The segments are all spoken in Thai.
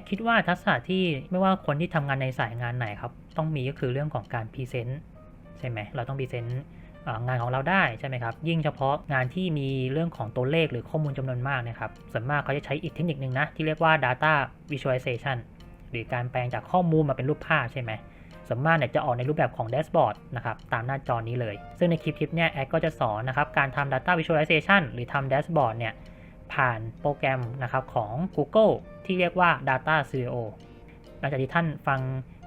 ดคิดว่าทักษะที่ไม่ว่าคนที่ทำงานในสายงานไหนครับ ต้องมีก็คือเรื่องของการพรีเซนต์ใช่ไหมเราต้องพรีเซนต์งานของเราได้ใช่ไหมครับ ยิ่งเฉพาะงานที่มีเรื่องของตัวเลขหรือข้อมูลจำนวนมากนะครับส่วนมากเขาจะใช้อีกเทคนิคนึงนะที่เรียกว่า data visualization หรือการแปลงจากข้อมูลมาเป็นรูปภาพใช่ไหมส่วนมากเนี่ยจะออกในรูปแบบของแดชบอร์ดนะครับตามหน้าจอนี้เลย ซึ่งในคลิปคลิปเนี่ยแอดก็จะสอนนะครับการทำ Data Visualization หรือทำแดชบอร์ดเนี่ย ผ่านโปรแกรมนะครับของ Google ที่เรียกว่า Data Studio หลังจากที่ท่านฟัง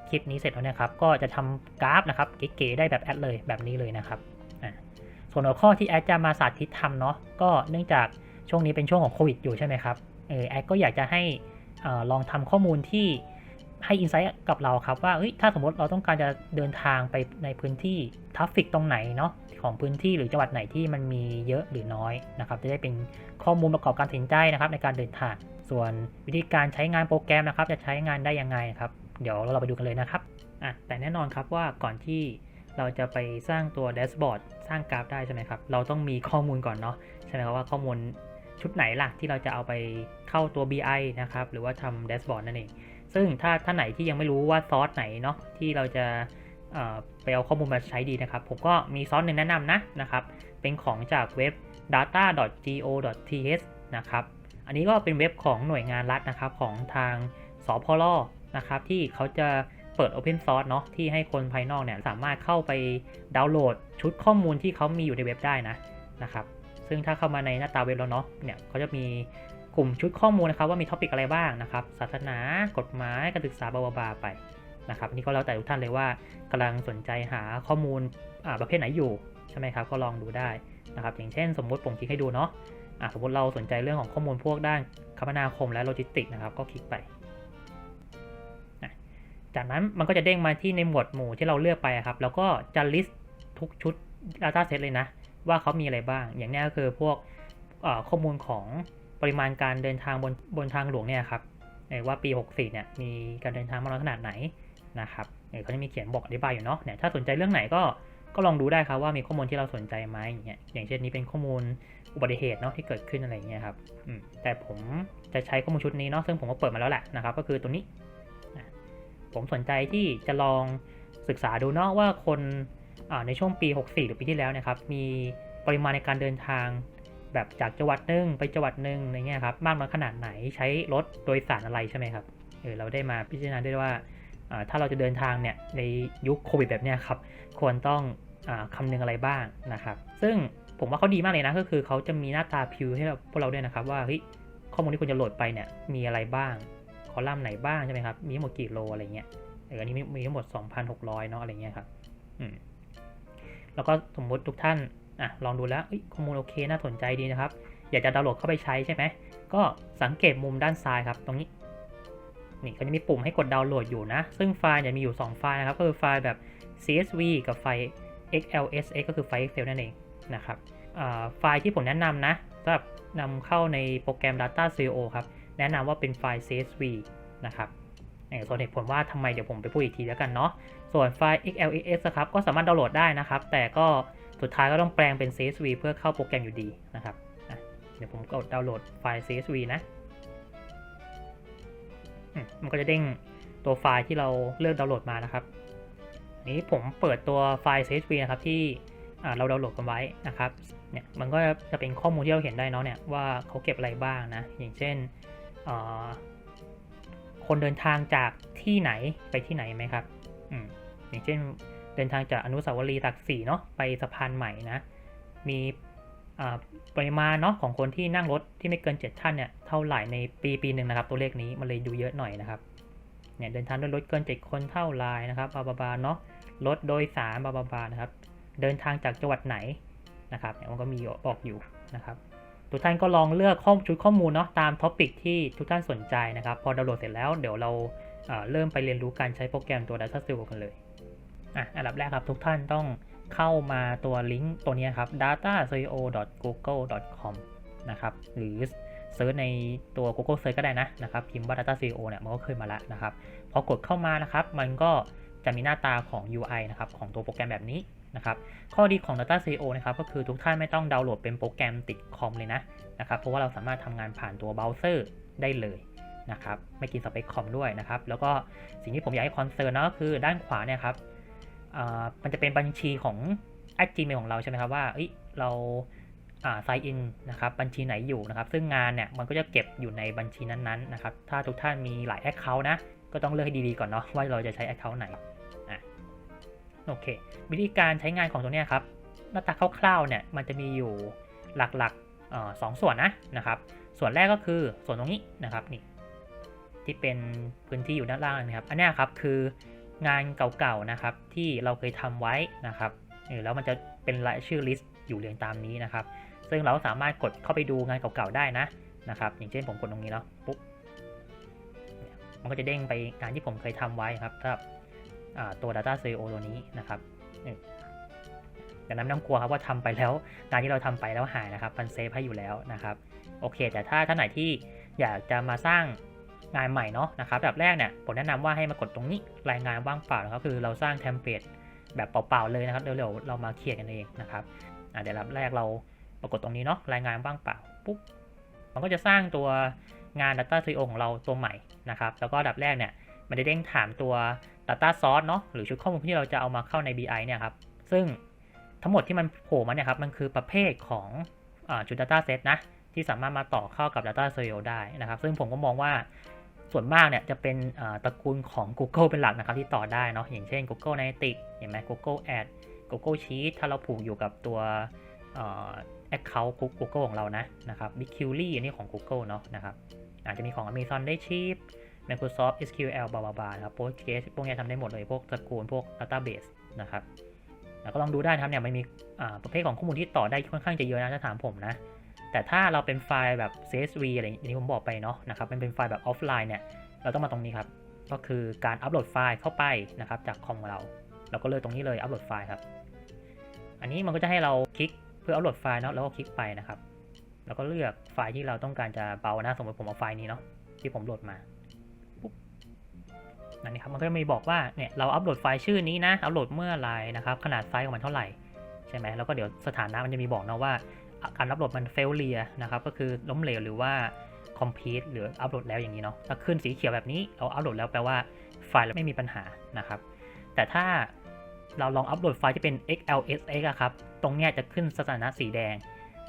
คลิปนี้เสร็จแล้วนะครับ ก็จะทำกราฟนะครับเก๋ๆได้แบบแอดเลยแบบนี้เลยนะครับส่วนหัวข้อที่แอดจะมาสาธิตทำเนาะก็เนื่องจากช่วงนี้เป็นช่วงของโควิดอยู่ใช่ไหมครับเออแอดก็อยากจะให้ออลองทำข้อมูลที่ ให้อินไซต์กับเราครับว่าถ้าสมมติเราต้องการจะเดินทางไปในพื้นที่ทราฟฟิกตรงไหนเนาะของพื้นที่หรือจังหวัดไหนที่มันมีเยอะหรือน้อยนะครับ จะได้เป็นข้อมูลประกอบการตัดสินใจนะครับในการเดินทาง ส่วนวิธีการใช้งานโปรแกรมนะครับ จะใช้งานได้ยังไงครับ เดี๋ยวเราไปดูกันเลยนะครับอะแต่แน่นอนครับว่าก่อนที่เราจะไปสร้างตัวแดชบอร์ดสร้างกราฟได้ใช่ไหมครับ เราต้องมีข้อมูลก่อนเนาะใช่ไหมครับว่าข้อมูลชุดไหนล่ะที่เราจะเอาไปเข้าตัว BI นะครับ หรือว่าทำแดชบอร์ดนั่นเอง ซึ่งถ้าท่านไหนที่ยังไม่รู้ว่าซอสไหนเนาะที่เราจะไปเอาข้อมูลมาใช้ดีนะครับ ผมก็มีซอสหนึ่งแนะนำนะนะครับ เป็นของจากเว็บ data.go.th นะครับ อันนี้ก็เป็นเว็บของหน่วยงานรัฐนะครับของทางสพลนะครับที่เขาจะเปิด Open Source เนาะที่ให้คนภายนอกเนี่ยสามารถเข้าไปดาวน์โหลดชุดข้อมูลที่เขามีอยู่ในเว็บได้นะนะครับ ซึ่งถ้าเข้ามาในหน้าตาเว็บแล้วเนาะเนี่ยเขาจะมี ลุ่มชุดข้อมูลนะครับว่ามีท็อปิกอะไรบ้างนะครับ ศาสนา กฎหมาย การศึกษาบาบาไปนะครับอันนี่ก็แล้วแต่ทุกท่านเลยว่ากำลังสนใจหาข้อมูลประเภทไหนอยู่ใช่ไหมครับ ก็ลองดูได้นะครับ อย่างเช่น สมมติผมคลิกให้ดูเนาะะสมมติเราสนใจเรื่องของข้อมูลพวกด้านคมนาคมและโลจิสติกนะครับ ก็คลิกไป จากนั้นมันก็จะเด้งมาที่ในหมวดหมู่ที่เราเลือกไปครับ แล้วก็จะ list ทุกชุด data set เลยนะ ว่าเขามีอะไรบ้าง อย่างนี้ก็คือพวกข้อมูลของ ปริมาณการเดินทางบนบนทางหลวงเนี่ยครับว่าปี 64 เนี่ยมีการเดินทางมากน้อยขนาดไหนนะครับเเขาจะมีเขียนบอกอธิบายอยู่เนาะเนี่ยถ้าสนใจเรื่องไหนก็ก็ลองดูได้ครับว่ามีข้อมูลที่เราสนใจไหมอย่างเงี้ยอย่างเช่นนี้เป็นข้อมูลอุบัติเหตุเนาะที่เกิดขึ้นอะไรเงี้ยครับแต่ผมจะใช้ข้อมูลชุดนี้เนาะซึ่งผมก็เปิดมาแล้วแหละนะครับ ก็คือตัวนี้ ผมสนใจที่จะลองศึกษาดูเนาะว่าคนในช่วงปี 64 หรือปีที่แล้วนะครับมีปริมาณในการเดินทาง แบบจากจังหวัดหนึ่งไปจังหวัดหนึ่งอะไรเงี้ยครับมากน้อยขนาดไหนใช้รถโดยสารอะไรใช่ไหมครับเออเราได้มาพิจารณาได้ว่าถ้าเราจะเดินทางเนี่ยในยุคโควิดแบบเนี้ยครับควรต้องอคำนึงอะไรบ้างนะครับ ซึ่งผมว่าเขาดีมากเลยนะก็คือเขาจะมีหน้าตาพิวให้เราพวกเราด้วยนะครับว่าเฮ้ยข้อมูลที่คุณจะโหลดไปเนี่ยมีอะไรบ้างคอลัมน์ไหนบ้างใช่ไหมครับมีทั้งหมดกี่โลอะไรเงี้ยเอออันนี้มีมีทั้งหมด 2,600 เนาะอะไรเงี้ยครับอืมแล้วก็สมมติทุกท่าน อะลองดูแล้วข้อมูลโอเคน่าสนใจดีนะครับ อยากจะดาวน์โหลดเข้าไปใช้ใช่ไหมก็สังเกตมุมด้านซ้ายครับ ตรงนี้ นี่เขาจะมีปุ่มให้กดดาวน์โหลดอยู่นะ ซึ่งไฟล์จะมีอยู่ 2 ไฟล์นะครับ ก็คือไฟล์แบบ CSV กับไฟล์ XLSX ก็คือไฟล์ Excel นั่นเองนะครับไฟล์ที่ผมแนะนำนะสำหรับนำเข้าในโปรแกรม Data Studio ครับ แนะนำว่าเป็นไฟล์ CSV นะครับส่วนเหตุผลว่าทำไมเดี๋ยวผมไปพูดอีกทีแล้วกันเนาะ ส่วนไฟล์ XLSX ครับ ก็สามารถดาวน์โหลดได้นะครับ แต่ก็ สุดท้ายก็ต้องแปลงเป็น CSV เพื่อเข้าโปรแกรมอยู่ดีนะครับเดี๋ยวผมกดดาวน์โหลดไฟล์ CSV นะมันก็จะเด้งตัวไฟล์ที่เราเลือกดาวน์โหลดมานะครับนี้ผมเปิดตัวไฟล์ CSV นะครับที่เราดาวน์โหลดกันไว้นะครับเนี่ยมันก็จะเป็นข้อมูลที่เราเห็นได้เนาะเนี่ยว่าเขาเก็บอะไรบ้างนะอย่างเช่นคนเดินทางจากที่ไหนไปที่ไหนไหมครับ อย่างเช่น เดินทางจากอนุสาวรีย์ตักสีเนาะไปสะพานใหม่นะ มีปริมาณเนาะของคนที่นั่งรถที่ไม่เกิน 7 ท่านเนี่ยเท่าไหร่ในปีปีหนึ่งนะครับ ตัวเลขนี้มันเลยดูเยอะหน่อยนะครับเนี่ยเดินทางด้วยรถเกิน 7 คนเท่าไหรนะครับบาบาบาเนาะรถโดยสารบาบาบานะครับ เดินทางจากจังหวัดไหนนะครับเนี่ยมันก็มีบอกอยู่นะครับทุกท่านก็ลองเลือกข้อชุดข้อมูลเนาะตามท็อปิกที่ทุกท่านสนใจนะครับ พอดาวน์โหลดเสร็จแล้วเดี๋ยวเราเริ่มไปเรียนรู้การใช้โปรแกรมตัว Data Studio กันเลย อะอันดับแรกครับทุกท่านต้องเข้ามาตัวลิงก์ตัวนี้ครับ dataco.google.com นะครับหรือเซิร์ชในตัว Google Search ก็ได้นะนะครับพิมพ์ว่า Data CEO เนี่ยมันก็ขึ้นมาแล้วนะครับพอกดเข้ามานะครับ มันก็จะมีหน้าตาของ UI นะครับของตัวโปรแกรมแบบนี้นะครับข้อดีของ Data CEO นะครับก็คือทุกท่านไม่ต้องดาวน์โหลดเป็นโปรแกรมติดคอมเลยนะนะครับเพราะว่าเราสามารถทำงานผ่านตัวเบราว์เซอร์ได้เลยนะครับไม่กินสเปคคอมด้วยนะครับแล้วก็สิ่งที่ผมอยากให้คอนเซิร์นนะก็คือด้านขวาเนี่ยครับ มันจะเป็นบัญชีของ at gmail ของเราใช่ไหมครับว่าเเราอ่า sign in นะครับบัญชีไหนอยู่นะครับ ซึ่งงานเนี่ยมันก็จะเก็บอยู่ในบัญชีนั้นๆนะครับ ถ้าทุกท่านมีหลาย account นะ ก็ต้องเลือกให้ดีๆก่อนเนาะว่าเราจะใช้ account ไหนอะโอเค วิธีการใช้งานของตัวเนี้ยครับหน้าตาคร่าวๆเนี่ยมันจะมีอยู่หลักๆสองส่วนนะนะครับ ส่วนแรกก็คือส่วนตรงนี้นะครับนี่ที่เป็นพื้นที่อยู่ด้านล่างนะครับ อันนี้ครับคือ งานเก่าๆนะครับที่เราเคยทำไว้นะครับแล้วมันจะเป็นรายชื่อลิสต์อยู่เรียงตามนี้นะครับ ซึ่งเราสามารถกดเข้าไปดูงานเก่าๆได้นะนะครับอย่างเช่นผมกดตรงนี้แล้วปุ๊บมันก็จะเด้งไปงานที่ผมเคยทำไว้ครับสำหรับอ่าตัว Data CEO ตัวนี้นะครับเออดังนั้นไม่ต้องกลัวครับว่าทำไปแล้วงานที่เราทำไปแล้วหายนะครับมันเซฟให้อยู่แล้วนะครับ โอเค แต่ถ้าท่านไหนที่อยากจะมาสร้าง งานใหม่เนาะนะครับแบบแรกเนี่ยผมแนะนำว่าให้มากดตรงนี้รายงานว่างเปล่านะครับคือเราสร้างเทมเพลตแบบเปล่าๆเลยนะครับเดี๋ยวๆเรามาเคลียร์กันเองนะครับอะเดี๋ยวรับแรกเราปรากฏตรงนี้เนาะรายงานว่างเปล่าปุ๊บมันก็จะสร้างตัวงาน Data CEO ของเราตัวใหม่นะครับแล้วก็ดับแรกเนี่ยมันจะเด้งถามตัว Data Source เนาะหรือชุดข้อมูลที่เราจะเอามาเข้าใน BI เนี่ยครับซึ่งทั้งหมดที่มันโผล่มาเนี่ยครับมันคือประเภทของอาชุด Data Set นะที่สามารถมาต่อเข้ากับ Data Studio ได้นะครับ ซึ่งผมก็มองว่า ส่วนมากเนี่ยจะเป็นตระกูลของ Google เป็นหลักนะครับที่ต่อได้เนาะอย่างเช่น Google Analytics เห็นไหม Google Ad Google Sheet ถ้าเราผูกอยู่กับตัวเอ่อ Account Google ของเรานะนะครับ BigQuery อันนี้ของ Google เนาะนะครับอาจจะมีของ Amazon Redshift Microsoft SQL บาบลาบาครับ Postgres พวกนี้ทำได้หมดเลยพวกตระกูลพวก Database นะครับแล้วก็ลองดูได้นะครับเนี่ยมันมีประเภทของข้อมูลที่ต่อได้ค่อนข้างจะเยอะนะถ้าถามผมนะ แต่ถ้าเราเป็นไฟล์แบบ CSV อะไรอย่างที่ผมบอกไปเนาะนะครับมันเป็นไฟล์แบบออฟไลน์เนี่ยเราต้องมาตรงนี้ครับ ก็คือการอัปโหลดไฟล์เข้าไปนะครับจากคอมของเรา เราก็เลือกตรงนี้เลยอัปโหลดไฟล์ครับ อันนี้มันก็จะให้เราคลิกเพื่ออัปโหลดไฟล์เนาะแล้วก็คลิกไปนะครับ แล้วก็เลือกไฟล์ที่เราต้องการจะเบานะสมมติผมเอาไฟล์นี้เนาะที่ผมโหลดมาปุ๊บนั่นนี่ครับมันก็จะมีบอกว่าเนี่ยเราอัปโหลดไฟล์ชื่อนี้นะอัปโหลดเมื่อไรนะครับขนาดไฟล์ของมันเท่าไหร่ใช่ไหมแล้วก็เดี๋ยวสถานะมันจะมีบอกนะว่า การอัปโหลดมัน failure นะครับก็คือล้มเหลวหรือว่า complete หรืออัปโหลดแล้วอย่างนี้เนาะถ้าขึ้นสีเขียวแบบนี้เราอัปโหลดแล้วแปลว่าไฟล์เราไม่มีปัญหานะครับ แต่ถ้าเราลองอัปโหลดไฟล์ที่เป็น XLSX อะครับ ตรงเนี้ยจะขึ้นสถานะสีแดง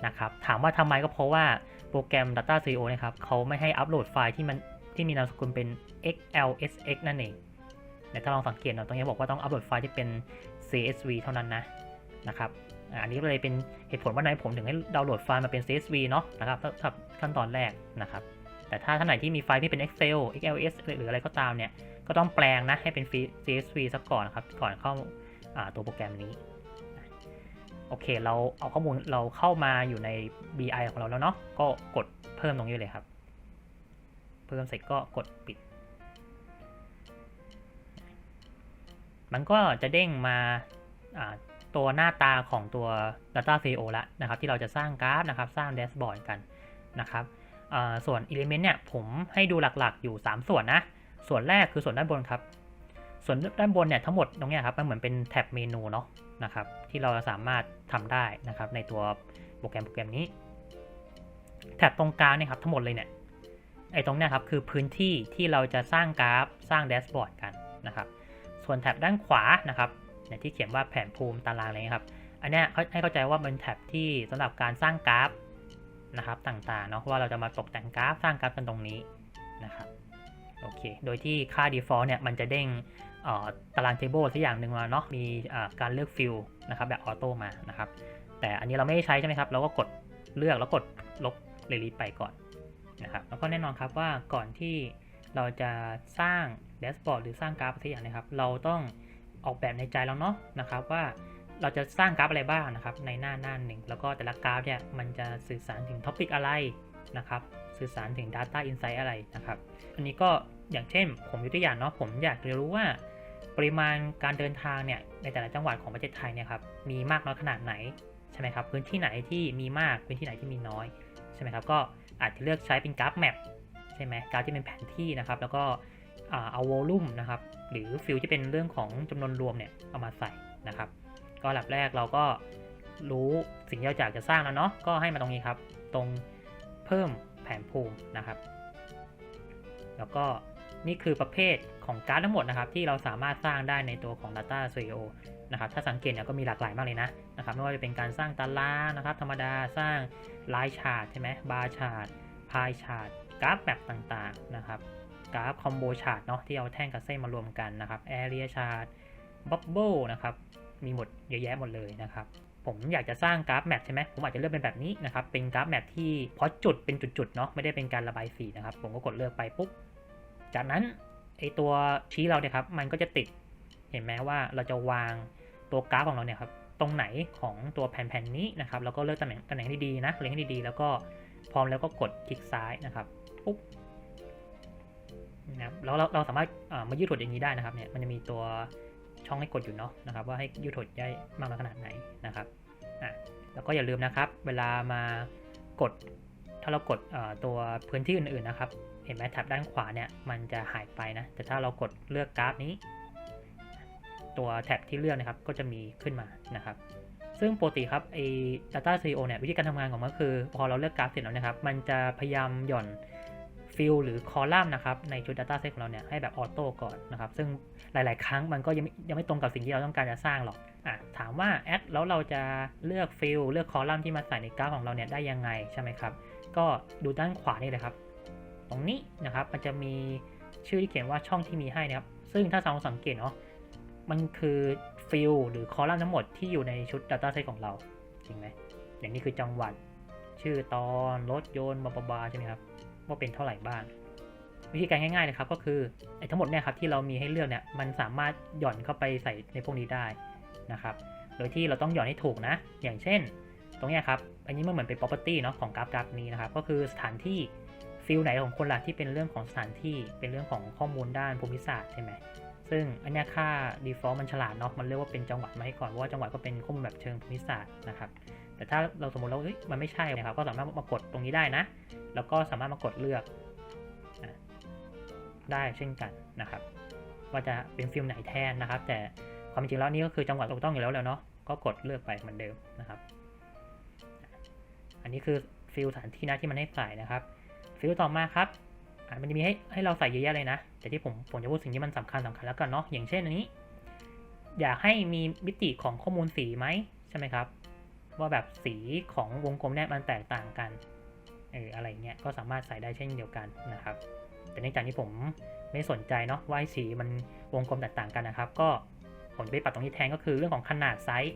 นะครับ ถามว่าทำไมก็เพราะว่าโปรแกรม data c o นะครับเขาไม่ให้อัปโหลดไฟล์ที่มันที่มีนามสกุลเป็น XLSX นั่นเองแต่ถ้าลองสังเกตเนาะตรงนี้บอกว่าต้องอัปโหลดไฟล์ที่เป็น CSV เท่านั้นนะนะครับ อันนี้ก็เลยเป็นเหตุผลว่าในผมถึงให้ดาวน์โหลดไฟล์มาเป็น CSV เนาะนะครับถ้าขั้นตอนแรกนะครับ แต่ถ้าท่านไหนที่มีไฟล์ที่เป็น Excel XLS หรืออะไรก็ตามเนี่ย ก็ต้องแปลงนะให้เป็น CSV ซะก่อนนะครับ ก่อนเข้าตัวโปรแกรมนี้โอเค เราเอาข้อมูลเราเข้ามาอยู่ใน BI ของเราแล้วเนาะ ก็กดเพิ่มตรงนี้เลยครับ เพิ่มเสร็จก็กดปิด มันก็จะเด้งมา ตัวหน้าตาของตัว Data c o ละนะครับ ที่เราจะสร้างกราฟนะครับ สร้างแดชบอร์ดกันนะครับส่วน Element เนี่ยผมให้ดูหลักๆอยู่ 3 ส่วนนะ ส่วนแรกคือส่วนด้านบนครับ ส่วนด้านบนเนี่ยทั้งหมดตรงนี้ครับมันเหมือนเป็นแท็บเมนูเนาะนะครับ ที่เราสามารถทำได้นะครับ ในตัวโปรแกรมโปรแกรมนี้ แท็บตรงกลางเนี่ยครับทั้งหมดเลยเนี่ยไอ้ตรงนี้ครับคือพื้นที่ที่เราจะสร้างกราฟสร้างแดชบอร์ดกันนะครับ ส่วนแท็บด้านขวานะครับ เนี่ยที่เขียนว่าแผนภูมิตารางอะไรเงี้ยครับ อันนี้ให้เข้าใจว่าเป็นแท็บที่สำหรับการสร้างกราฟนะครับต่างๆเนาะว่าเราจะมาตกแต่งกราฟสร้างกราฟกันตรงนี้นะครับโอเค โดยที่ค่า default เนี่ยมันจะเด้งตาราง table สักอย่างหนึ่งมาเนาะมีการเลือกฟิลนะครับแบบออโต้มานะครับ แต่อันนี้เราไม่ได้ใช้ใช่ไหมครับ เราก็กดเลือกแล้วกดลบเรลีไปก่อนนะครับ แล้วก็แน่นอนครับว่าก่อนที่เราจะสร้างแดชบอร์ดหรือสร้างกราฟสักอย่างนะครับ เราต้อง ออกแบบในใจแล้วเนาะนะครับว่าเราจะสร้างกราฟอะไรบ้างนะครับในหน้าหน้าหนึ่ง แล้วก็แต่ละกราฟเนี่ยมันจะสื่อสารถึงท็อปิกอะไรนะครับสื่อสารถึง Data Insight อะไรนะครับ อันนี้ก็อย่างเช่นผมยกตัวอย่างเนาะผมอยากจะรู้ว่า ปริมาณการเดินทางเนี่ยในแต่ละจังหวัดของประเทศไทยเนี่ยครับมีมากน้อยขนาดไหนใช่ไหมครับพื้นที่ไหนที่มีมากพื้นที่ไหนที่มีน้อยใช่ไหมครับก็อาจจะเลือกใช้เป็นกราฟแมปใช่ไหมกราฟที่เป็นแผนที่นะครับแล้วก็ เอาโวลูมนะครับ หรือฟิลที่เป็นเรื่องของจำนวนรวมเนี่ยเอามาใส่นะครับ ก็หลับแรกเราก็รู้สิ่งที่เราอยากจะสร้างแล้วเนาะก็ให้มาตรงนี้ครับ ตรงเพิ่มแผนภูมินะครับ แล้วก็นี่คือประเภทของการ์ดทั้งหมดนะครับ ที่เราสามารถสร้างได้ในตัวของ Data Studio นะครับถ้าสังเกตเนี่ยก็มีหลากหลายมากเลยนะนะครับไม่ว่าจะเป็นการสร้างตารางนะครับ ธรรมดาสร้างไลน์ชาร์ตใช่ไหมบาร์ชาร์ตพายชาร์ตกราฟแบบต่างๆนะครับ กราฟคอมโบชาร์ตเนาะที่เอาแท่งกับเส้นมารวมกันนะครับแอเรียชาร์ตบับเบิลนะครับมีหมดเยอะแยะหมดเลยนะครับผมอยากจะสร้างกราฟแมปใช่ไหมผมอาจจะเลือกเป็นแบบนี้นะครับ เป็นกราฟแมปที่เพราะจุดเป็นจุดๆเนาะไม่ได้เป็นการระบายสีนะครับ ผมก็กดเลือกไปปุ๊บ จากนั้นไอตัวชี้เราเนี่ยครับ มันก็จะติดเห็นไหมว่าเราจะวางตัวกราฟของเราเนี่ยครับตรงไหนของตัวแผ่นๆนี้นะครับแล้วก็เลือกตำแหน่งตำแหน่งดีๆนะเล็งให้ดีๆ แล้วก็พร้อมแล้วก็กดคลิกซ้ายนะครับปุ๊บ นะครับแล้วเราเราสามารถมายืดหดอย่างนี้ได้นะครับเนี่ยมันจะมีตัวช่องให้กดอยู่เนาะนะครับว่าให้ยืดหดได้มากน้อยขนาดไหนนะครับอะแล้วก็อย่าลืมนะครับ เวลามากดถ้าเรากดตัวพื้นที่อื่นๆนะครับ เห็นไหมแท็บด้านขวาเนี่ยมันจะหายไปนะแต่ถ้าเรากดเลือกกราฟนี้ ตัวแท็บที่เลือกนะครับก็จะมีขึ้นมานะครับ ซึ่งปกติครับไอ้ Data Studio เนี่ยวิธีการทำงานของมันก็คือ พอเราเลือกกราฟเสร็จแล้วนะครับ มันจะพยายามหย่อน ฟิลหรือคอลัมน์นะครับในชุด Data Set ของเราเนี่ยให้แบบออโต้ก่อนนะครับซึ่งหลาย ๆ ครั้งมันก็ยังไม่ยังไม่ตรงกับสิ่งที่เราต้องการจะสร้างหรอกอะถามว่าแอดแล้วเราจะเลือกฟิลเลือกคอลัมน์ที่มาใส่ในกราฟของเราเนี่ยได้ยังไงใช่ไหมครับก็ดูด้านขวานี่เลยครับ ตรงนี้นะครับมันจะมีชื่อที่เขียนว่าช่องที่มีให้นะครับ ซึ่งถ้าเราสังเกตเนาะมันคือฟิลหรือคอลัมน์ทั้งหมดที่อยู่ในชุด Data Set ของเราจริงไหมอย่างนี้คือจังหวัดชื่อตอนรถยนต์บาบาบาใช่ไหมครับ ว่าเป็นเท่าไหร่บ้าง วิธีการง่ายๆเลยครับก็คือไอ้ทั้งหมดเนี่ยครับที่เรามีให้เลือกเนี่ยมันสามารถหย่อนเข้าไปใส่ในพวกนี้ได้นะครับ โดยที่เราต้องหย่อนให้ถูกนะ อย่างเช่น ตรงเนี้ยครับ อันนี้มันเหมือนเป็น property เนาะของกราฟกราฟนี้นะครับ ก็คือสถานที่ฟิลไหนของคนละที่เป็นเรื่องของสถานที่เป็นเรื่องของข้อมูลด้านภูมิศาสตร์ใช่ไหมซึ่งอันเนี้ยค่า default มันฉลาดเนาะมันเรียกว่าเป็นจังหวัดมาให้ก่อนเพราะว่าจังหวัดก็เป็นข้อมูลแบบเชิงภูมิศาสตร์นะครับ แต่ถ้าเราสมมติเราเอ้ยมันไม่ใช่นะครับ ก็สามารถมากดตรงนี้ได้นะ แล้วก็สามารถมากดเลือกได้เช่นกันนะครับ ว่าจะเป็นฟิล์มไหนแทนนะครับ แต่ความจริงแล้วนี่ก็คือจังหวัดถูกต้องอยู่แล้วแล้วเนาะก็กดเลือกไปเหมือนเดิมนะครับ อันนี้คือฟิลสถานที่นะที่มันให้ใส่นะครับฟิลต่อมาครับอะมันจะมีให้ให้เราใส่เยอะแยะเลยนะ แต่ที่ผมผมจะพูดสิ่งที่มันสำคัญสำคัญแล้วกันเนาะอย่างเช่นอันนี้ อยากให้มีมิติของข้อมูลสีไหมใช่ไหมครับ ว่าแบบสีของวงกลมเนี่ยมันแตกต่างกันเอออะไรเงี้ยก็สามารถใส่ได้เช่นเดียวกันนะครับ แต่เนื่องจากที่ผมไม่สนใจเนาะว่าสีมันวงกลมแตกต่างกันนะครับ ก็ผมจะไปปรับตรงนี้แทนก็คือเรื่องของขนาดไซส์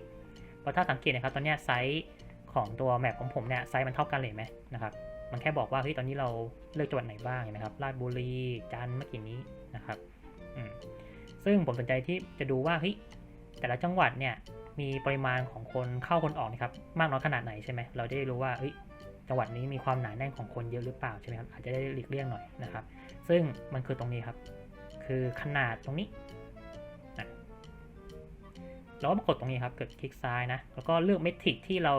เพราะถ้าสังเกตนะครับตอนเนี้ยไซส์ของตัวแมปของผมเนี่ยไซส์มันเท่ากันเลยไหมนะครับมันแค่บอกว่าเฮ้ยตอนนี้เราเลือกจังหวัดไหนบ้างนะครับราชบุรีจันทร์เมื่อกี้นี้นะครับซึ่งผมสนใจที่จะดูว่าเฮ้ยแต่ละจังหวัดเนี่ย มีปริมาณของคนเข้าคนออกนะครับมากน้อยขนาดไหนใช่ไหมเราจะได้รู้ว่าจังหวัดนี้มีความหนาแน่นของคนเยอะหรือเปล่าใช่ไหมครับอาจจะได้หลีกเลี่ยงหน่อยนะครับ ซึ่งมันคือตรงนี้ครับ คือขนาดตรงนี้นะเราก็มากดตรงนี้ครับกดคลิกซ้ายนะแล้วก็เลือกเมทริกที่เรา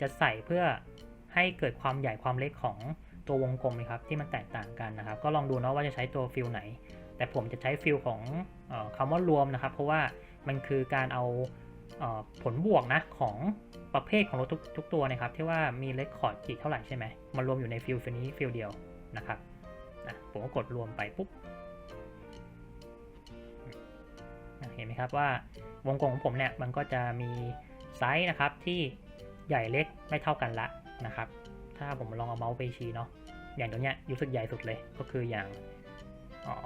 จะใส่เพื่อให้เกิดความใหญ่ความเล็กของตัววงกลมนะครับที่มันแตกต่างกันนะครับ ก็ลองดูเนาะว่าจะใช้ตัวฟิลไหน แต่ผมจะใช้ฟิลของออคำว่ารวมนะครับ เพราะว่ามันคือการเอา ผลบวกนะของประเภทของรถทุกทุกตัวนะครับที่ว่ามีเลคคอร์ดกี่เท่าไหร่ใช่ไหมมารวมอยู่ในฟิลฟินี้ฟิลเดียวนะครับผมก็กดรวมไปปุ๊บเห็นไหมครับว่าวงกลมของผมเนี่ยมันก็จะมีไซส์นะครับที่ใหญ่เล็กไม่เท่ากันละนะครับ ถ้าผมลองเอาเมาส์ไปชี้เนาะอย่างตัวเนี้ยรู้สึกใหญ่สุดเลยก็คืออย่างอ๋อ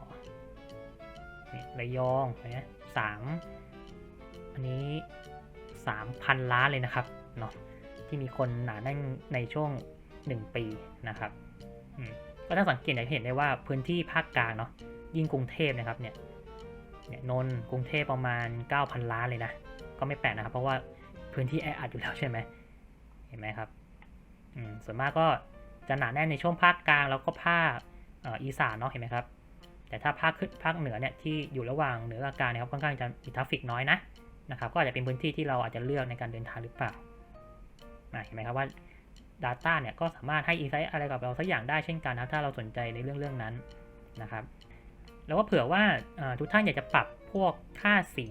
นี่ระยองนะสาม อันนี้สามพันล้านเลยนะครับเนาะที่มีคนหนาแน่นในช่วง 1 ปีนะครับก็ถ้าสังเกตจะเห็นได้ว่าพื้นที่ภาคกลางเนาะยิ่งกรุงเทพนะครับเนี่ยเนี่ยนนท์กรุงเทพประมาณ 9,000 ล้านเลยนะ ก็ไม่แปลกนะครับ เพราะว่าพื้นที่แออัดอยู่แล้วใช่ไหมเห็นไหมครับอืมส่วนมากก็จะหนาแน่นในช่วงภาคกลางแล้วก็ภาคอีสานเนาะเห็นไหมครับแต่ถ้าภาคขึ้นภาคเหนือเนี่ยที่อยู่ระหว่างเหนือกับกลางเนี่ยครับค่อนข้างจะมีทราฟฟิกน้อยนะ นะครับก็อาจจะเป็นพื้นที่ที่เราอาจจะเลือกในการเดินทางหรือเปล่าเห็นไหมครับว่า Data เนี่ยก็สามารถให้ insight อะไรกับเราสักอย่างได้เช่นกันนะถ้าเราสนใจในเรื่องเรื่องนั้นนะครับแล้วก็เผื่อว่าทุกท่านอยากจะปรับพวกค่าสี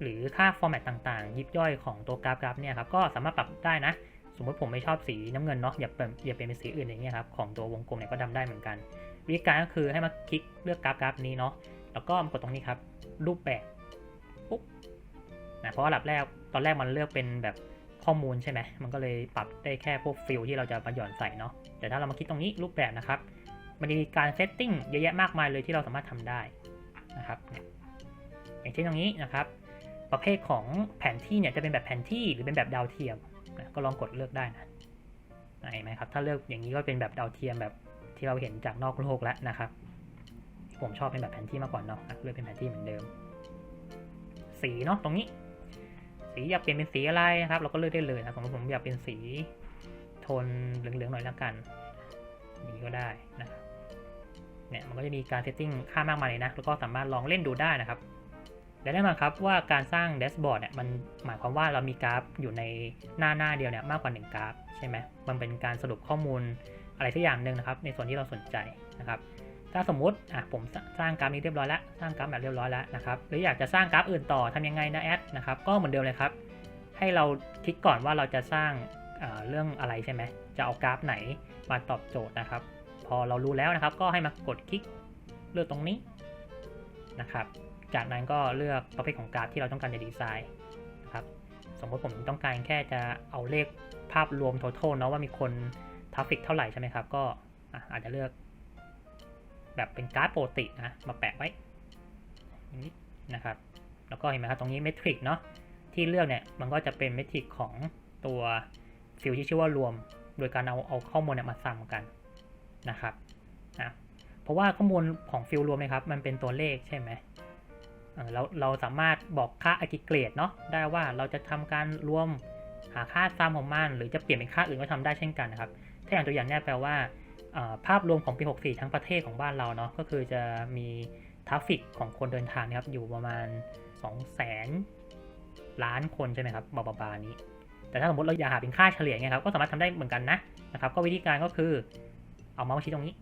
หรือค่าฟอร์แมตต่างๆ ยิบย่อยของตัวกราฟกราฟเนี่ยครับก็สามารถปรับได้นะ สมมติผมไม่ชอบสีน้ำเงินเนาะอย่าเปลี่ยนอย่าเปลี่ยนเป็นสีอื่นอย่างเงี้ยครับของตัววงกลมเนี่ยก็ทำได้เหมือนกัน วิธีการก็คือให้มาคลิกเลือกกราฟกราฟนี้เนาะแล้วก็กดตรงนี้ครับรูปแบบปุ๊บ นะเพราะว่าระดับแรกตอนแรกมันเลือกเป็นแบบข้อมูลใช่ไหมมันก็เลยปรับได้แค่พวกฟิลที่เราจะมาหย่อนใส่เนาะแต่ถ้าเรามาคลิกตรงนี้รูปแบบนะครับ มันจะมีการเซตติ้งเยอะแยะมากมายเลยที่เราสามารถทำได้นะครับอย่างเช่นตรงนี้นะครับ ประเภทของแผนที่เนี่ยจะเป็นแบบแผนที่หรือเป็นแบบดาวเทียมนะก็ลองกดเลือกได้นะเห็นไหมครับ ถ้าเลือกอย่างนี้ก็เป็นแบบดาวเทียมแบบที่เราเห็นจากนอกโลกแล้วนะครับ ผมชอบเป็นแบบแผนที่มากกว่าเนาะอะเลือกเป็นแผนที่เหมือนเดิม สีเนาะตรงนี้ สีอยากเปลี่ยนเป็นสีอะไรนะครับ เราก็เลือกได้เลยนะผมผมอยากเป็นสีโทนเหลืองๆหน่อยแล้วกันนี้ก็ได้นะครับเนี่ยมันก็จะมีการเซตติ้งค่ามากมายเลยนะแล้วก็สามารถลองเล่นดูได้นะครับและแน่นอนครับว่าการสร้างแดชบอร์ดเนี่ยมันหมายความว่าเรามีกราฟอยู่ในหน้าหน้าเดียวเนี่ยมากกว่า 1 กราฟใช่ไหมมันเป็นการสรุปข้อมูลอะไรสักอย่างหนึ่งนะครับ ในส่วนที่เราสนใจนะครับ ถ้าสมมติอะผมสร้างกราฟนี้เรียบร้อยแล้วสร้างกราฟแบบเรียบร้อยแล้วนะครับหรืออยากจะสร้างกราฟอื่นต่อทำยังไงนะแอดนะครับก็เหมือนเดิมเลยครับ ให้เราคิดก่อนว่าเราจะสร้างเอ่อเรื่องอะไรใช่ไหมจะเอากราฟไหนมาตอบโจทย์นะครับ พอเรารู้แล้วนะครับ ก็ให้มากดคลิกเลือกตรงนี้นะครับ จากนั้นก็เลือกประเภทของกราฟที่เราต้องการจะดีไซน์นะครับสมมติผมต้องการแค่จะเอาเลขภาพรวม total เนาะว่ามีคนทราฟฟิกเท่าไหร่ใช่ไหมครับ ก็อะอาจจะเลือก แบบเป็นการาฟปกตินะมาแปะไว้นี้นะครับ แล้วก็เห็นไหมครับตรงนี้เมทริกเนาะที่เลือกเนี่ยมันก็จะเป็นเมทริกของตัวฟิลที่ชื่อว่ารวม โดยการเอาเอาข้อมูลเนี่ยมาซ้ำกันนะครับนะเพราะว่าข้อมูลของฟิลรวมนะครับมันเป็นตัวเลขใช่ไหมเออเราเราสามารถบอกค่าอ g กิเกรดเนาะได้ว่าเราจะทำการรวมหาค่าซ้ำของมันหรือจะเปลี่ยนเป็นค่าอื่นก็ทำได้เช่นกันนะครับ ถ้าอย่างตัวอย่างเนี่ยแปลว่า ภาพรวมของปี 64 ทั้งประเทศของบ้านเราเนาะก็คือจะมีทราฟฟิกของคนเดินทางนะครับอยู่ประมาณ 200,000ล้านคนใช่ไหมครับบาบาๆนี้ แต่ถ้าสมมติเราอยากหาเป็นค่าเฉลี่ยไงครับก็สามารถทำได้เหมือนกันนะนะครับก็วิธีการก็คือเอาเมาส์ชี้ตรงนี้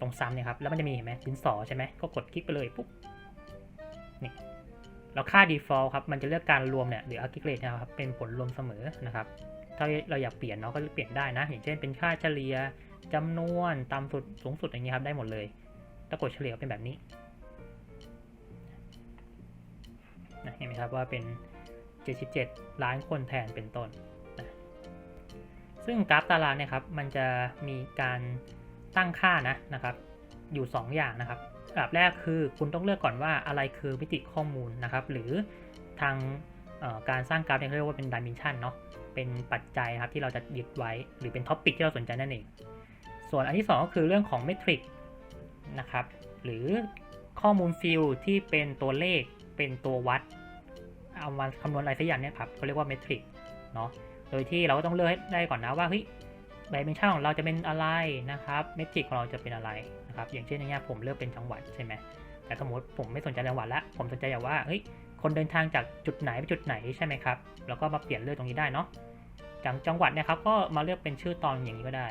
ตรงซ้ำเนี่ยครับแล้วมันจะมีเห็นไหมดินสอใช่ไหมก็กดคลิกไปเลยปุ๊บนี่แล้วค่า default ครับมันจะเลือกการรวมเนี่ยหรือ aggregate นะครับเป็นผลรวมเสมอนะครับถ้าเราอยากเปลี่ยนเนาะก็เปลี่ยนได้นะ อย่างเช่นเป็นค่าเฉลี่ย จำนวนต่ำสุดสูงสุดอย่างนี้ครับได้หมดเลยถ้ากดเฉลี่ยเป็นแบบนี้นะเห็นไหมครับว่าเป็น 77 ล้านคนแทนเป็นต้นนะซึ่งกราฟตารางเนี่ยครับมันจะมีการตั้งค่านะนะครับ อยู่ 2 อย่างนะครับอันดับแรกคือคุณต้องเลือกก่อนว่าอะไรคือมิติข้อมูลนะครับ หรือทางการสร้างกราฟเนี่ยเรียกว่าเป็น dimension เนาะเป็นปัจจัยครับที่เราจะยึดไว้หรือเป็นท็อปิกที่เราสนใจนั่นเอง ส่วนอันที่ 2 ก็คือเรื่องของเมทริกนะครับ หรือข้อมูลฟิลที่เป็นตัวเลขเป็นตัววัด เอามาคำนวณอะไรสักอย่างเนี่ยครับเขาเรียกว่าเมทริกเนาะโดยที่เราก็ต้องเลือกให้ได้ก่อนนะว่าเฮ้ยดิเมนชันของเราจะเป็นอะไรนะครับเมทริกของเราจะเป็นอะไรนะครับอย่างเช่นอย่างเงี้ยผมเลือกเป็นจังหวัดใช่ไหมแต่สมมติผมไม่สนใจจังหวัดละผมสนใจอย่างว่าเฮ้ยคนเดินทางจากจุดไหนไปจุดไหนใช่ไหมครับแล้วก็มาเปลี่ยนเลือกตรงนี้ได้เนาะจากจังหวัดเนี่ยครับก็มาเลือกเป็นชื่อตอนอย่างนี้ก็ได้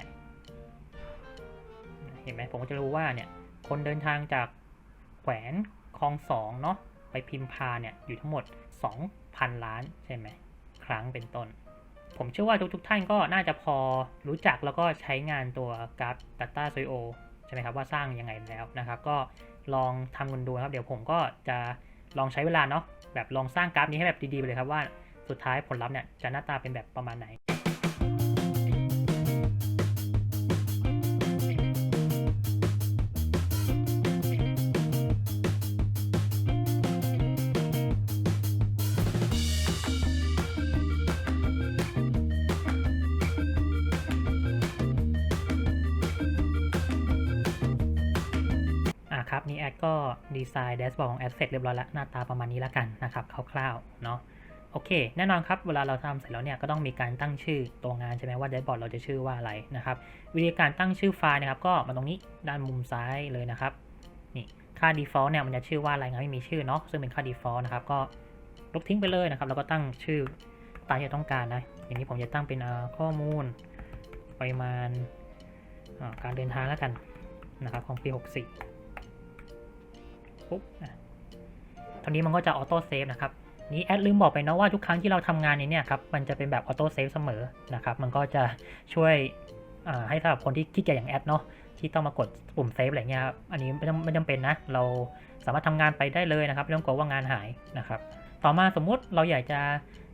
ห็นไหมผมก็จะรู้ว่าเนี่ยคนเดินทางจากแขวนคลองสองเนาะไปพิมพาเนี่ยอยู่ทั้งหมด 2,000 ล้านใช่ไหมครั้งเป็นต้น ผมเชื่อว่าทุกๆทท่านก็น่าจะพอรู้จักแล้วก็ใช้งานตัวกราฟ Data s o i o ใช่ไหมครับว่าสร้างยังไงแล้วนะครับ ก็ลองทำกันดูนะครับ เดี๋ยวผมก็จะลองใช้เวลาเนาะแบบลองสร้างกราฟนี้ให้แบบดีๆไปเลยครับว่าสุดท้ายผลลัพธ์เนี่ยจะหน้าตาเป็นแบบประมาณไหน ดีไซน์แดชบอร์ดของแอดเสร็จเรียบร้อยแล้วหน้าตาประมาณนี้แล้วกันนะครับคร่าวๆเนาะโอเค แน่นอนครับ เวลาเราทำเสร็จแล้วเนี่ยก็ต้องมีการตั้งชื่อตัวงานใช่ไหมว่าแดชบอร์ดเราจะชื่อว่าอะไรนะครับวิธีการตั้งชื่อไฟล์นะครับก็มาตรงนี้ด้านมุมซ้ายเลยนะครับนี่ค่า default เนี่ยมันจะชื่อว่าอะไรนะไม่มีชื่อเนาะซึ่งเป็นค่า default นะครับก็ลบทิ้งไปเลยนะครับแล้วก็ตั้งชื่อตามที่ต้องการนะอย่างนี้ผมจะตั้งเป็นข้อมูลปริมาณการเดินทางแล้วกันนะครับของปี 64 ปุ๊บนะตอนนี้มันก็จะออโต้เซฟนะครับ นี้แอดลืมบอกไปเนาะว่าทุกครั้งที่เราทำงานนี้เนี่ยครับ มันจะเป็นแบบออโต้เซฟเสมอนะครับ มันก็จะช่วยให้สำหรับคนที่ขี้เกียจอย่างแอดเนาะ ที่ต้องมากดปุ่มเซฟอะไรเงี้ยครับ อันนี้ไม่จำไม่จำเป็นนะ เราสามารถทำงานไปได้เลยนะครับ ไม่ต้องกลัวว่างานหายนะครับ ต่อมาสมมุติเราอยากจะ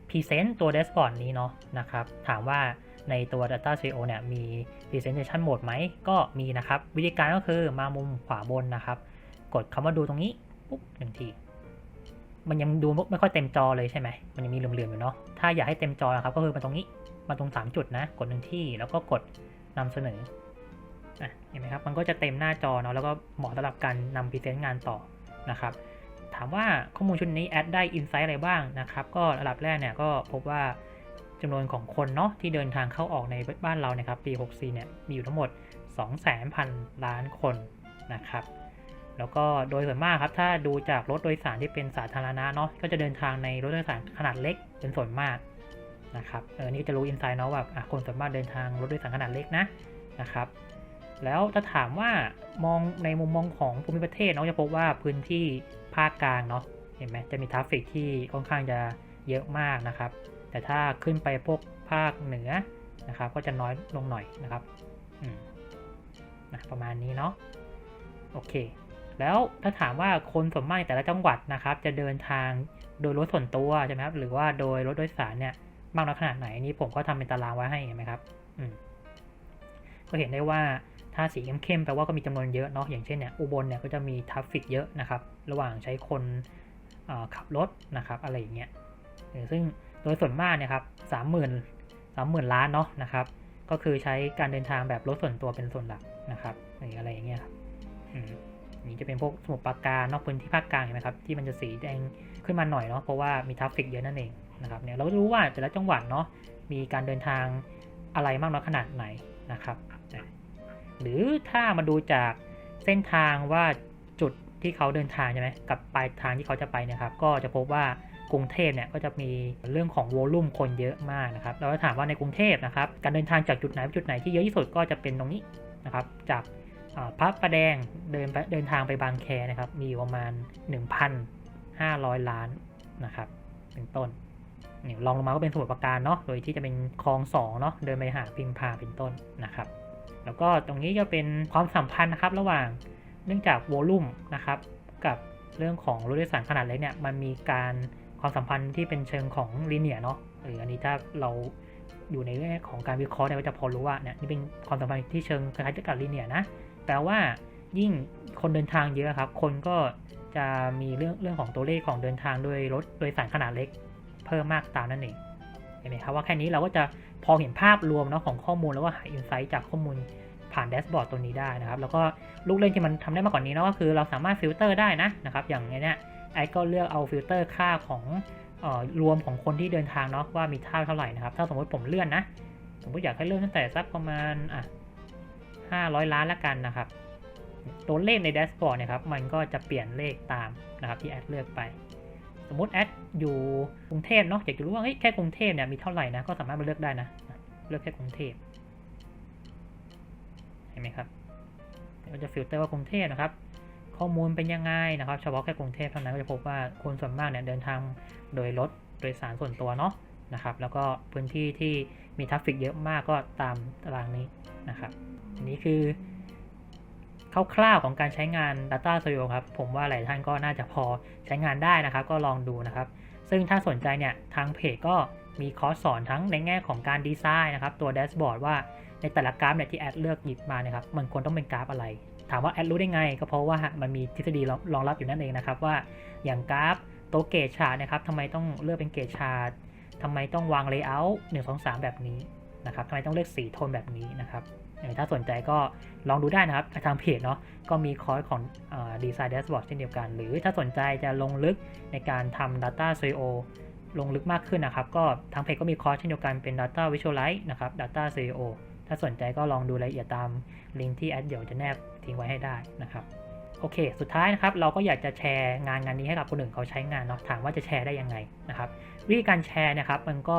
พรีเซนต์ตัวแดชบอร์ดนี้เนาะนะครับ ถามว่าในตัว Data Studio เนี่ยมี Presentation Mode ไหม ก็มีนะครับ วิธีการก็คือมามุมขวาบนนะครับ กดคำว่าดูตรงนี้ปุ๊บหนึ่งที มันยังดูไม่ค่อยเต็มจอเลยใช่ไหมมันยังมีเหลื่อมๆอยู่เนาะถ้าอยากให้เต็มจอนะครับก็คือมาตรงนี้มาตรง 3 จุดนะ กดหนึ่งที่แล้วก็กดนำเสนออะเห็นไหมครับมันก็จะเต็มหน้าจอเนาะแล้วก็เหมาะสำหรับการนำพรีเซนต์งานต่อนะครับถามว่าข้อมูลชุดนี้แอดได้อินไซต์อะไรบ้างนะครับก็ระดับแรกเนี่ยก็พบว่าจำนวนของคนเนาะที่เดินทางเข้าออกในบ้านเรานะครับปี 64 เนี่ยมีอยู่ทั้งหมด 200,000 ล้านคนนะครับ แล้วก็โดยส่วนมากครับถ้าดูจากรถโดยสารที่เป็นสาธารณะเนาะก็จะเดินทางในรถโดยสารขนาดเล็กเป็นส่วนมากนะครับเออนี่จะรู้อินไซต์เนาะว่าคนส่วนมากเดินทางรถโดยสารขนาดเล็กนะนะครับ แล้วถ้าถามว่ามองในมุมมองของภูมิประเทศเนาะจะพบว่าพื้นที่ภาคกลางเนาะเห็นไหมจะมีทราฟฟิกที่ค่อนข้างจะเยอะมากนะครับ แต่ถ้าขึ้นไปพวกภาคเหนือนะครับ ก็จะน้อยลงหน่อยนะครับอืมนะประมาณนี้เนาะโอเค แล้วถ้าถามว่าคนส่วนมากในแต่ละจังหวัดนะครับ จะเดินทางโดยรถส่วนตัวใช่ไหมครับหรือว่าโดยรถโดยสารเนี่ยมากน้อยขนาดไหนนี่ผมก็ทำเป็นตารางไว้ให้เห็นไหมครับอืมก็เห็นได้ว่าถ้าสีเข้มๆแปลว่าก็มีจำนวนเยอะเนาะอย่างเช่นเนี่ยอุบลเนี่ยก็จะมีทราฟฟิกเยอะนะครับ ระหว่างใช้คนขับรถนะครับ อะไรอย่างเงี้ยซึ่งโดยส่วนมากเนี่ยครับสามหมื่นสามหมื่นล้านเนาะนะครับ ก็คือใช้การเดินทางแบบรถส่วนตัวเป็นส่วนหลักนะครับหรืออะไรอย่างเงี้ยครับ นี่จะเป็นพวกสมุทรปราการนอกพื้นที่ภาคกลางเห็นไหมครับที่มันจะสีแดงขึ้นมาหน่อยเนาะเพราะว่ามีทราฟฟิกเยอะนั่นเองนะครับเนี่ยเรารู้ว่าแต่ละจังหวัดเนาะมีการเดินทางอะไรมากน้อยขนาดไหนนะครับ หรือถ้ามาดูจากเส้นทางว่าจุดที่เขาเดินทางใช่ไหมกับปลายทางที่เขาจะไปนะครับก็จะพบว่ากรุงเทพเนี่ยก็จะมีเรื่องของโวลุ่มคนเยอะมากนะครับเราจะถามว่าในกรุงเทพนะครับการเดินทางจากจุดไหนไปจุดไหนที่เยอะที่สุดก็จะเป็นตรงนี้นะครับจาก พระประแดงเดินเดินทางไปบางแคนะครับ มีประมาณ 1,500 ล้านนะครับเป็นต้นนี่ลองลงมาก็เป็นสมุทรปราการเนาะโดยที่จะเป็นคลองสองเนาะเดินไปหาพิมพาเป็นต้นนะครับ แล้วก็ตรงนี้จะเป็นความสัมพันธ์นะครับระหว่างเนื่องจากโวลุ่มนะครับกับเรื่องของรถโดยสารขนาดเล็กเนี่ยมันมีการความสัมพันธ์ที่เป็นเชิงของลีเนียเนาะหรืออันนี้ถ้าเราอยู่ในแง่องของการวิเคราะห์เนี่ยก็จะพอรู้ว่าเนี่ยนี่เป็นความสัมพันธ์ที่เชิงคล้ายๆกับลีเนียนะ แปลว่ายิ่งคนเดินทางเยอะครับ คนก็จะมีเรื่องเรื่องของตัวเลขของเดินทางโดยรถโดยสารขนาดเล็ก เพิ่มมากตามนั่นเองเห็นไหมครับว่าแค่นี้เราก็จะพอเห็นภาพรวมเนาะของข้อมูลแล้วว่าหาอินไซต์จากข้อมูลผ่านแดชบอร์ดตัวนี้ได้นะครับ แล้วก็ลูกเล่นที่มันทำได้มากกว่านนี้เนาะก็คือเราสามารถฟิลเตอร์ได้นะนะครับอย่างเนี้ยไอ้ก็เลือกเอาฟิลเตอร์ค่าของออรวมของคนที่เดินทางเนาะว่ามีค่าเท่าไหร่นะครับ ถ้าสมมติผมเลื่อนนะ สมมติอยากให้เลื่อนตั้งแต่สักประมาณอะ ห้าร้อยล้านละกันนะครับ ตัวเลขในแดชบอร์ดเนี่ยครับ มันก็จะเปลี่ยนเลขตามนะครับที่แอดเลือกไป สมมติแอดอยู่กรุงเทพเนาะอยากจะรู้ว่าแค่กรุงเทพเนี่ยมีเท่าไหร่นะ ก็สามารถมาเลือกได้นะ เลือกแค่กรุงเทพเห็นไหมครับก็จะฟิลเตอร์ว่ากรุงเทพนะครับ ข้อมูลเป็นยังไงนะครับ เฉพาะแค่กรุงเทพเท่านั้นก็จะพบว่าคนส่วนมากเนี่ยเดินทางโดยรถโดยสารส่วนตัวเนาะนะครับ แล้วก็พื้นที่ที่มีทราฟฟิกเยอะมากก็ตามตารางนี้นะครับ อันนี้คือคร่าวๆของการใช้งาน Data Studio ครับ ผมว่าหลายท่านก็น่าจะพอใช้งานได้นะครับ ก็ลองดูนะครับ ซึ่งถ้าสนใจเนี่ย ทางเพจก็มีคอร์สสอนทั้งในแง่ของการดีไซน์นะครับ ตัวแดชบอร์ดว่าในแต่ละกราฟเนี่ยที่แอดเลือกหยิบมาเนี่ยครับ มันควรต้องเป็นกราฟอะไร ถามว่าแอดรู้ได้ไง ก็เพราะว่ามันมีทฤษฎีรองรับอยู่นั่นเองนะครับว่าอย่างกราฟตัวเกจชาร์นะครับทำไมต้องเลือกเป็นเกจชาร์ทำไมต้องวางเลเยอร์หนึ่งสองสามแบบนี้นะครับทำไมต้องเลือกสีโทนแบบนี้นะครับ ถ้าสนใจก็ลองดูได้นะครับทางเพจเนาะก็มีคอร์สของดีไซน์แดชบอร์ดเช่นเดียวกัน หรือถ้าสนใจจะลงลึกในการทำ Data Studio ลงลึกมากขึ้นนะครับ ก็ทางเพจก็มีคอร์สเช่นเดียวกันเป็น Data Visualize นะครับ Data Studio ถ้าสนใจก็ลองดูรายละเอียดตามลิงก์ที่แอดเดี๋ยวจะแนบทิ้งไว้ให้ได้นะครับโอเค สุดท้ายนะครับเราก็อยากจะแชร์งานงานนี้ให้กับคนอื่นเขาใช้งานเนาะ ถามว่าจะแชร์ได้ยังไงนะครับ วิธีการแชร์นะครับมันก็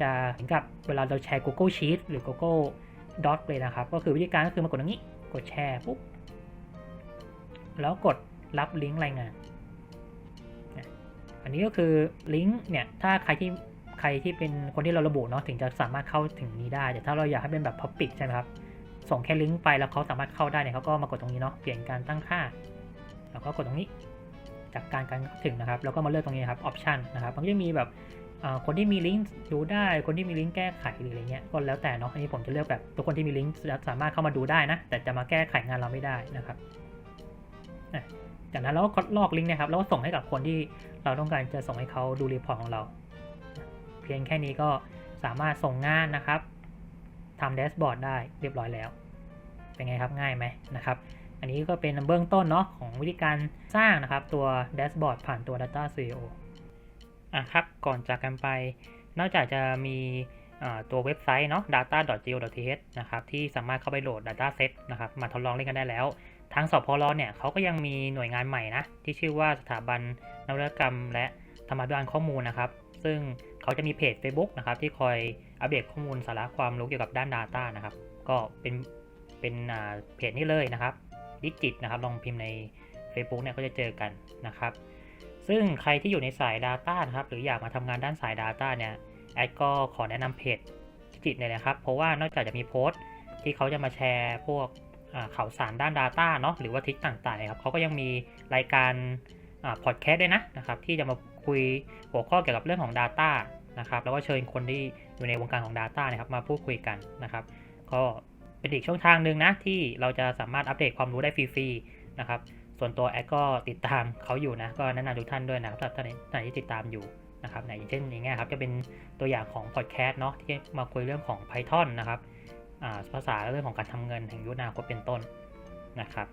จะเหมือนกับเวลาเราแชร์ Google Sheet หรือ Google Doc เลยนะครับ ก็คือวิธีการก็คือมากดตรงนี้ กดแชร์ปุ๊บ แล้วกดรับลิงก์รายงาน อันนี้ก็คือลิงก์เนี่ย ถ้าใครที่ใครที่เป็นคนที่เราระบุเนาะ ถึงจะสามารถเข้าถึงนี้ได้ แต่ถ้าเราอยากให้เป็นแบบ Public ใช่ไหมครับ ส่งแค่ลิงก์ไปแล้วเขาสามารถเข้าได้เนี่ยเขาก็มากดตรงนี้เนาะ เปลี่ยนการตั้งค่า แล้วก็กดตรงนี้ จากการการถึงนะครับ แล้วก็มาเลือกตรงนี้ครับออปชันนะครับ มันก็จะมีแบบ คนที่มีลิงก์ดูได้ คนที่มีลิงก์แก้ไขหรืออะไรเงี้ยก็แล้วแต่เนาะอันนี้ผมจะเลือกแบบทุกคนที่มีลิงก์สามารถเข้ามาดูได้นะ แต่จะมาแก้ไขงานเราไม่ได้นะครับจากนั้นเราก็ลอกลิงก์นะครับแล้วก็ส่งให้กับคนที่เราต้องการจะส่งให้เขาดูรีพอร์ตของเรา เพียงแค่นี้ก็สามารถส่งงานนะครับทำแดชบอร์ดได้เรียบร้อยแล้ว เป็นไงครับง่ายไหมนะครับ อันนี้ก็เป็นเบื้องต้นเนาะของวิธีการสร้างนะครับตัวแดชบอร์ดผ่านตัว Data Studio อะครับก่อนจากกันไป นอกจากจะมีตัวเว็บไซต์เนาะ data.go.th นะครับที่สามารถเข้าไปโหลด Dataset นะครับมาทดลองเล่นกันได้แล้ว ทางสพลเนี่ยเขาก็ยังมีหน่วยงานใหม่นะที่ชื่อว่าสถาบันนวัตกรรม และธรรมาภิบาลข้อมูลนะครับ ซึ่งเขาจะมีเพจ Facebook นะครับที่คอยอัปเดตข้อมูลสาระความรู้เกี่ยวกับด้าน Data นะครับ ก็เป็นเป็นเพจนี้เลยนะครับดิจิตนะครับลองพิมพ์ใน Facebook เนี่ยก็จะเจอกันนะครับ ซึ่งใครที่อยู่ในสาย Data นะครับ หรืออยากมาทำงานด้านสาย Data เนี่ยแอดก็ขอแนะนำเพจจิตเนี่ยนะครับ เพราะว่านอกจากจะมีโพสต์ที่เขาจะมาแชร์พวกข่าวสารด้าน Data เนาะหรือว่าทริคต่างๆครับเขาก็ยังมีรายการพอดแคสต์ด้วยนะนะครับ ที่จะมาคุยหัวข้อเกี่ยวกับเรื่องของ Data นะครับแล้วก็เชิญคนที่อยู่ในวงการของ Data นะครับมาพูดคุยกันนะครับก็เป็นอีกช่องทางหนึ่งนะที่เราจะสามารถอัปเดตความรู้ได้ฟรีๆนะครับ ส่วนตัวแอดก็ติดตามเขาอยู่นะ ก็แนะนำทุกท่านด้วยนะครับถ้าท่านไหนที่ติดตามอยู่นะครับไหนอย่างเช่นอย่างเงี้ยครับจะเป็นตัวอย่างของพอดแคสต์เนาะที่มาคุยเรื่องของ Python นะครับอ่าภาษาเรื่องของการทำเงินแห่งยุคนาคตเป็นต้นนะครับ